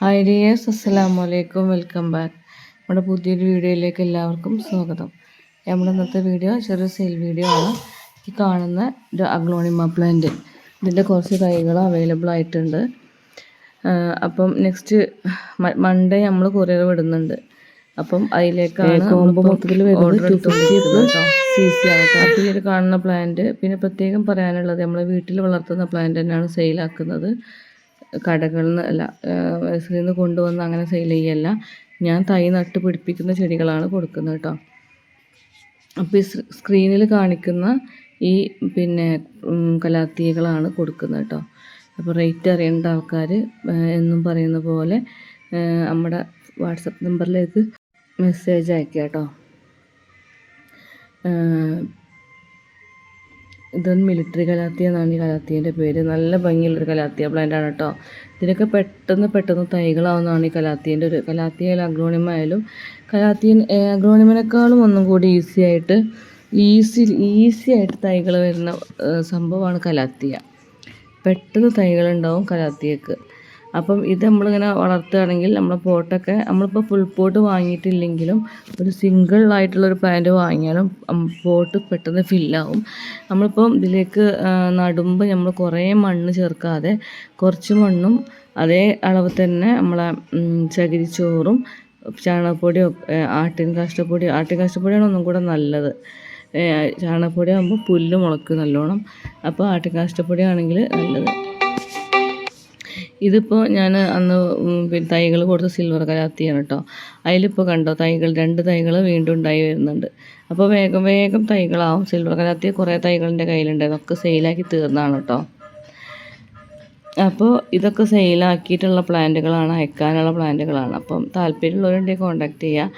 Hi dears അസ്സലാമു അലൈക്കും welcome back നമ്മുടെ പുതിയൊരു വീഡിയോയിലേക്ക് എല്ലാവർക്കും സ്വാഗതം. നമ്മുടെ ഇന്നത്തെ വീഡിയോ ചെറിയ സെയിൽ വീഡിയോ ആണ്. ഈ കാണുന്ന ഒരു അഗ്ലോണിമ പ്ലാന്റ് ഇതിന്റെ കുറച്ച് തൈകൾ അവൈലബിൾ ആയിട്ടുണ്ട്. അപ്പം നെക്സ്റ്റ് മൺഡേ നമ്മൾ കൊറിയർ വിടുന്നുണ്ട്. അപ്പം അതിലേക്കാണ് മൊത്തത്തിൽ വരുന്നത് കാണുന്ന പ്ലാന്റ് പിന്നെ പ്രത്യേകം പറയാനുള്ളത് നമ്മൾ വീട്ടിൽ വളർത്തുന്ന പ്ലാന്റ് തന്നെയാണ് സെയിലാക്കുന്നത് കടകളിൽ നിന്ന് അല്ല നഴ്സറിയിൽ നിന്ന് കൊണ്ടുവന്ന് അങ്ങനെ സെയിൽ ചെയ്യല്ല. ഞാൻ തൈ നട്ട് പിടിപ്പിക്കുന്ന ചെടികളാണ് കൊടുക്കുന്നത് കേട്ടോ. അപ്പോൾ ഈ സ്ക്രീനിൽ കാണിക്കുന്ന ഈ പിന്നെ കലാത്തിയകളാണ് കൊടുക്കുന്നത് കേട്ടോ. അപ്പോൾ റേറ്റ് അറിയേണ്ട ആൾക്കാർ എന്നും പറയുന്ന പോലെ നമ്മുടെ വാട്സപ്പ് നമ്പറിലേക്ക് മെസ്സേജ് അയക്കുക കേട്ടോ. ഇതൊന്ന് മിലിറ്ററി കലാത്തിയ എന്നാണ് ഈ കലാത്തിയന്റെ പേര്. നല്ല ഭംഗിയുള്ളൊരു കലാത്തിയ പ്ലാന്റാണ് കേട്ടോ ഇതിനൊക്കെ പെട്ടെന്ന് പെട്ടെന്ന് തൈകളാവുന്നതാണ് ഈ കലാത്തിയന്റെ ഒരു കലാത്തിയ അഗ്രോണിമായാലും കലാത്തിയൻ അഗ്രോണിമിനേക്കാളും ഒന്നും കൂടി ഈസി ആയിട്ട് ഈസി ഈസി ആയിട്ട് തൈകൾ വരുന്ന സംഭവമാണ് കലാത്തിയ. പെട്ടെന്ന് തൈകളുണ്ടാവും കലാത്തിയക്ക്. അപ്പം ഇത് നമ്മളിങ്ങനെ വളർത്തുകയാണെങ്കിൽ നമ്മളെ പോട്ടൊക്കെ നമ്മളിപ്പോൾ ഫുൾ പോട്ട് വാങ്ങിയിട്ടില്ലെങ്കിലും ഒരു സിംഗിൾ ആയിട്ടുള്ള ഒരു പ്ലാന്റ് വാങ്ങിയാലും പോട്ട് പെട്ടെന്ന് ഫില്ലാവും നമ്മളിപ്പം ഇതിലേക്ക് നടുമ്പോൾ നമ്മൾ കുറേ മണ്ണ് ചേർക്കാതെ കുറച്ച് മണ്ണും അതേ അളവ് തന്നെ നമ്മളെ ചകിരിച്ചോറും ചാണകപ്പൊടിയോ ആട്ടിൻ കാഷ്ടപ്പൊടി ആട്ടിൻ കാഷ്ടപ്പൊടിയാണ് ഒന്നും കൂടെ നല്ലത്. ചാണകപ്പൊടി ആകുമ്പോൾ പുല്ല് മുളക്ക് നല്ലോണം. അപ്പോൾ ആട്ടിൻ കാഷ്ടപ്പൊടി ആണെങ്കിൽ നല്ലത്. ഇതിപ്പോൾ ഞാൻ അന്ന് പിന്നെ തൈകൾ കൊടുത്ത സിൽവർ കലാത്തിയാണ് കേട്ടോ അതിലിപ്പോൾ കണ്ടോ തൈകൾ രണ്ട് തൈകൾ വീണ്ടും ഉണ്ടായി വരുന്നുണ്ട്. അപ്പോൾ വേഗം വേഗം തൈകളാവും. സിൽവർ കലാത്തി കുറേ തൈകളിന്റെ കയ്യിലുണ്ട്. അതൊക്കെ സെയിലാക്കി തീർന്നതാണ് കേട്ടോ അപ്പോൾ ഇതൊക്കെ സെയിലാക്കിയിട്ടുള്ള പ്ലാന്റുകളാണ് അയക്കാനുള്ള പ്ലാന്റുകളാണ്. അപ്പം താല്പര്യമുള്ളവരുണ്ടെങ്കിൽ കോൺടാക്ട് ചെയ്യുക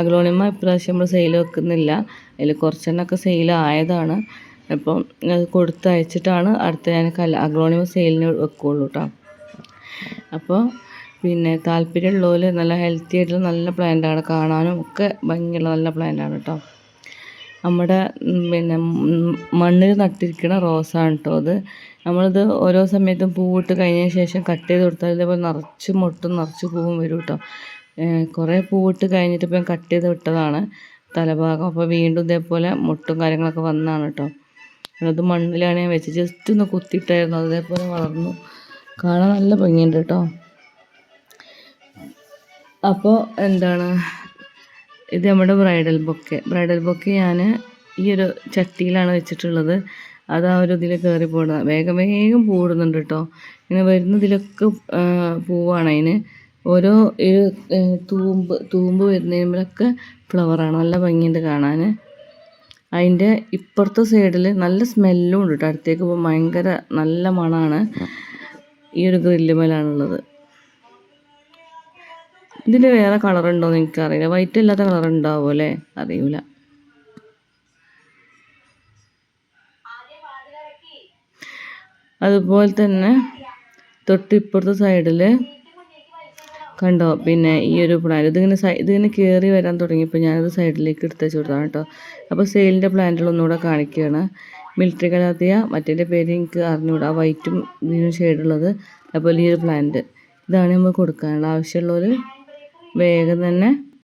അഗ്ലോണിമ ഇപ്രാവശ്യം നമ്മൾ സെയിൽ വെക്കുന്നില്ല. അതിൽ കുറച്ചെണ്ണമൊക്കെ സെയിലായതാണ് അപ്പം കൊടുത്തയച്ചിട്ടാണ് അടുത്ത ഞാൻ കല അഗ്ലോണിമ സെയിലിന് വെക്കുകയുള്ളൂ കേട്ടോ അപ്പോൾ പിന്നെ താല്പര്യമുള്ളവർ നല്ല ഹെൽത്തി ആയിട്ടുള്ള നല്ല പ്ലാന്റാണ് കാണാനും ഒക്കെ ഭംഗിയുള്ള നല്ല പ്ലാന്റാണ് കേട്ടോ നമ്മുടെ പിന്നെ മണ്ണിൽ നട്ടിരിക്കുന്ന റോസാണ് കേട്ടോ അത്. നമ്മളിത് ഓരോ സമയത്തും പൂവിട്ട് കഴിഞ്ഞതിന് ശേഷം കട്ട് ചെയ്ത് കൊടുത്താൽ ഇതേപോലെ നിറച്ച് മൊട്ടും നിറച്ച് പൂവും വരും കേട്ടോ കുറേ പൂവിട്ട് കഴിഞ്ഞിട്ട് ഇപ്പം കട്ട് ചെയ്ത് വിട്ടതാണ്. തലഭാഗം അപ്പോൾ വീണ്ടും ഇതേപോലെ മുട്ടും കാര്യങ്ങളൊക്കെ വന്നതാണ് കേട്ടോ അത് മണ്ണിലാണ് ഞാൻ വെച്ച് ജസ്റ്റ് ഒന്ന് കുത്തിയിട്ടായിരുന്നു. അതേപോലെ വളർന്നു. കാണാൻ നല്ല ഭംഗിയുണ്ട് കേട്ടോ. അപ്പോൾ എന്താണ്? ഇത് നമ്മുടെ ബ്രൈഡൽ ബൊക്കെ. ബ്രൈഡൽ ബൊക്കെ ഞാൻ ഈ ഒരു ചട്ടിയിലാണ് വെച്ചിട്ടുള്ളത്. അത് ആ ഒരു ഇതിൽ കയറി പോടുന്നത് വേഗം വേഗം പൂടുന്നുണ്ട് കേട്ടോ. ഇങ്ങനെ വരുന്നതിലൊക്കെ പൂവാണ് അതിന്. ഓരോ ഒരു തൂമ്പ് തൂമ്പ് വരുന്നതിലൊക്കെ ഫ്ലവറാണ് നല്ല ഭംഗിയുണ്ട് കാണാൻ അതിന്റെ ഇപ്പുറത്തെ സൈഡിൽ നല്ല സ്മെല്ലും ഉണ്ട് കേട്ടോ. അടുത്തേക്ക് പോകുമ്പോൾ ഭയങ്കര നല്ല മണമാണ് ഈ ഒരു ഗ്രില്ലുമേലാണുള്ളത്. ഇതിന് വേറെ കളർ ഉണ്ടോ എന്ന് എനിക്കറിയില്ല. വൈറ്റ് ഇല്ലാത്ത കളർ ഉണ്ടാവും അല്ലേ? അറിയില്ല അതുപോലെ തന്നെ തൊട്ടിപ്പുറത്തെ സൈഡിൽ കണ്ടോ? പിന്നെ ഈ ഒരു പ്ലാന്റ്. ഇതിങ്ങനെ സൈ ഇതിങ്ങനെ കയറി വരാൻ തുടങ്ങിയപ്പോൾ ഞാനത് സൈഡിലേക്ക് എടുത്ത് വെച്ച് കൊടുത്താണ് കേട്ടോ. അപ്പോൾ സെയിലിന്റെ പ്ലാന്റുകൾ ഒന്നുകൂടെ കാണിക്കുകയാണ്. മിലിറ്ററി കലാത്തിയ മറ്റേന്റെ പേര് എനിക്ക് അറിഞ്ഞുകൂടാ വൈറ്റും ഗ്രീനും ഷെയ്ഡുള്ളത് അതുപോലെ ഈ ഒരു പ്ലാന്റ് ഇതാണ് നമ്മൾ കൊടുക്കാനുള്ള ആവശ്യമുള്ളവർ വേഗം തന്നെ